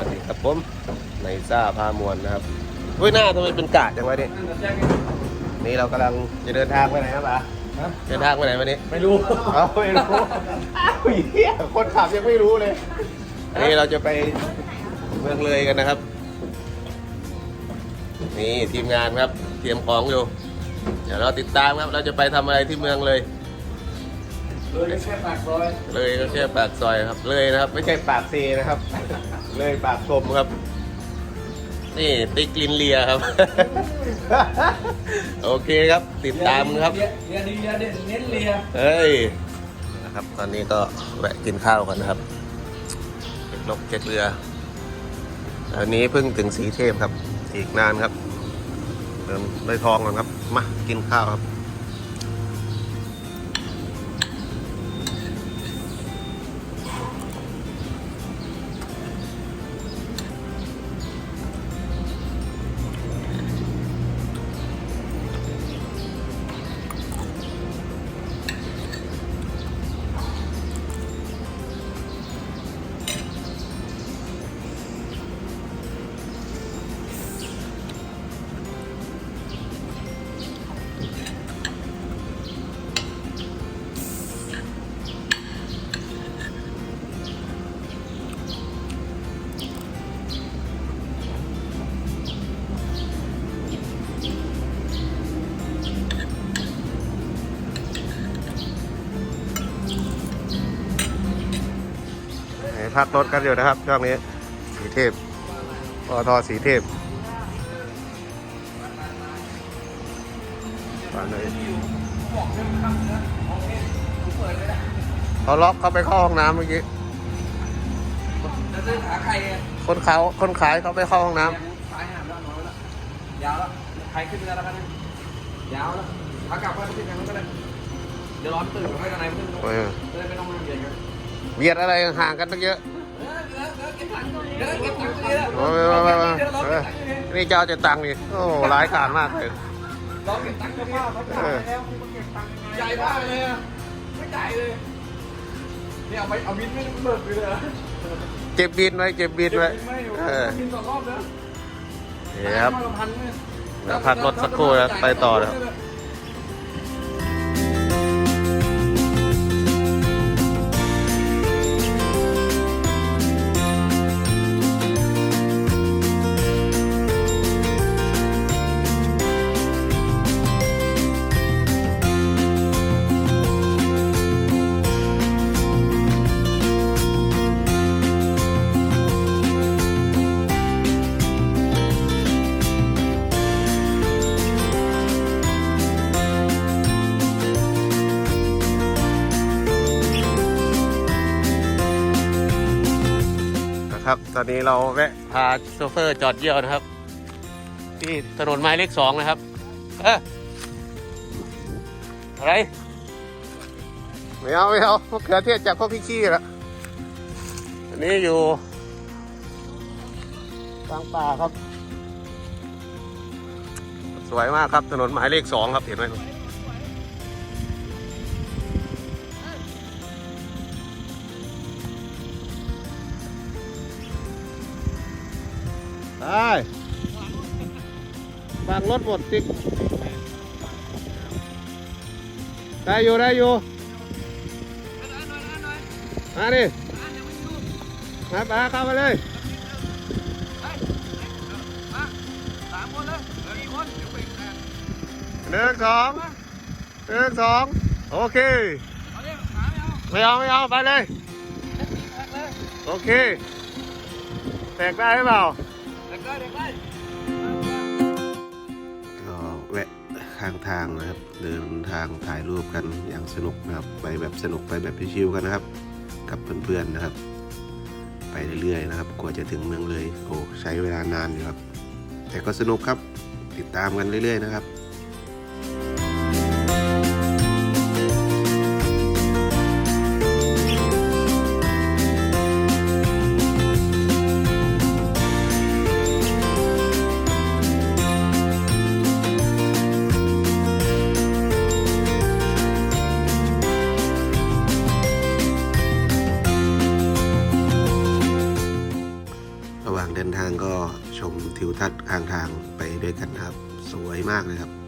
วัสดีครับผมในซ่าพามวลนะครับอุ้ยหน้าทำไมเป็นกาดจังวะเนี่ยนี่เรากำลังจะเดินทางไปไหนครับอะเดินทางไปไหนวันนี้ไม่รู้เอาไม่รู้อ้าวเหี้ยคนขับยังไม่รู้เลยอันนี้เราจะไปเมืองเลยกันนะครับ นี่ทีมงานครับ เตรียมของอยู่ เดี๋ยวเราติดตามครับ เราจะไปทำอะไรที่เมืองเลย เลยแค่ปากซอย เลยก็แค่ปากซอยครับ เลยนะครับ ไม่ใช่ปากเซนะครับ เลยปากชมครับ นี่ติ๊กลินเลียครับ โอเคครับ ติดตามครับเรียเรียดีเรียเด่นเน้นเรียเฮ้ยนะครับ ตอนนี้ก็แวะกินข้าวกันนะครับเก็บลกเก็บเรืออันนี้เพิ่งถึงสีเทพครับ อีกนานครับเดินได้ทองก่อนครับ มากินข้าวครับ พักรถกันอยู่นะครับ ช่วงนี้สีเทพปอทสีเทพตอนนี้เขาล็อกเขาไปเข้าห้องน้ำเมื่อกี้คนเขาคนขายเขาไปเข้าห้องน้ขายาวแล้วยาวแล้วใครขึ้นไปแล้วกันนะยาวแล้วขากลับก็ขึ้นกันก็ได้เดี๋ยวร้อนตื่นไปกันไหนขึ้นำเออจะได้ไม่ต้องมาเบียดกัน เบียดอะไรห่างกันตั้งเยอะเออเดี๋ยวเดี๋ยวเก็บตังค์เดี๋ยวเก็บตังค์เลยโอ้ยมามามาเออนี่เจ้าจะตังค์นี่โอ้ร้ายกาจมากเลยร้องเก็บตังค์ก็ว่าเขาจ่ายแล้วคุณเก็บตังค์ยังไงจ่ายบ้าเลยอะไม่จ่ายเลยเนี่ยเอาไปเอาบินไม่เบิกเลยเหรอเก็บบินไว้เก็บบินไว้เออบินสองรอบนะนี่ครับเดี๋ยวพักรถสักครู่แล้วไปต่อแล้วนะ ครับ ตอนนี้เราแวะพาโชเฟอร์จอดเยี่ยวนะครับ ที่ถนนไม้เลขสองนะครับ เอ้ออะไร ไม่เอา ไม่เอามะเขือเทศจากพ่อพี่ขี้ละอันนี้อยู่กลางป่าครับ สวยมากครับถนนหมายเลขสองครับเห็นไหมครับ บางรถหมดติ๊กได้อยู่ได้อยู่มาดิมาปาเข้ามาเลยสามคนเลยสี่คนเดี๋ยวไปแทนหนึ่งสองหนึ่งสองโอเคเอาเนี่ยขาไม่เอาไม่เอาไม่เอาไปเลยแทกเลย โอเค แตกได้หรือเปล่าแท ก็แวะข้างทางนะครับ เดินทางถ่ายรูปกันอย่างสนุกนะครับ ไปแบบสนุกไปแบบชิวๆกันนะครับ กับเพื่อนๆนะครับ ไปเรื่อยๆนะครับ กว่าจะถึงเมืองเลย โอ้ใช้เวลานานอยู่ครับ แต่ก็สนุกครับติดตามกันเรื่อย ๆ นะครับ ทิวทัศน์ข้างทางไปด้วยกันครับ สวยมากเลยครับ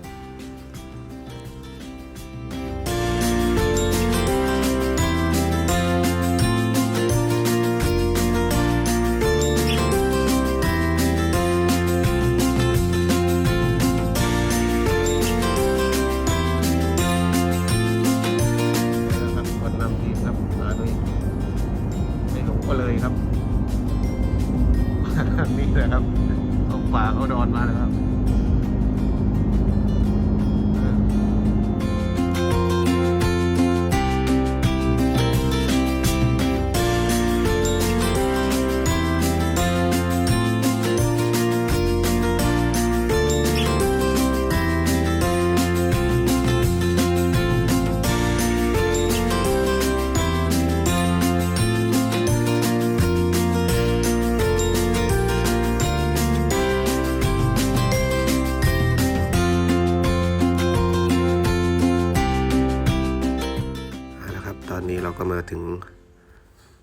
มาถึง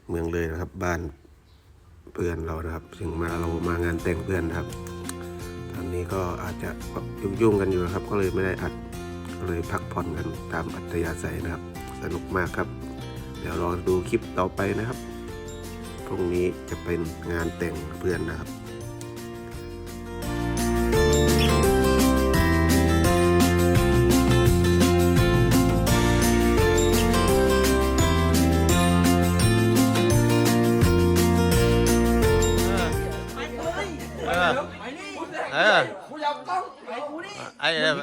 เมืองเลยนะครับ บ้านเพื่อนเรานะครับ ถึงมาเรามางานแต่งเพื่อนนะครับตอนนี้ก็อาจจะยุ่งๆกันอยู่นะครับ ก็เลยไม่ได้อัดก็เลยพักผ่อนกันตามอัธยาศัยนะครับ สนุกมากครับ เดี๋ยวรอดูคลิปต่อไปนะครับพรุ่งนี้จะเป็นงานแต่งเพื่อนนะครับ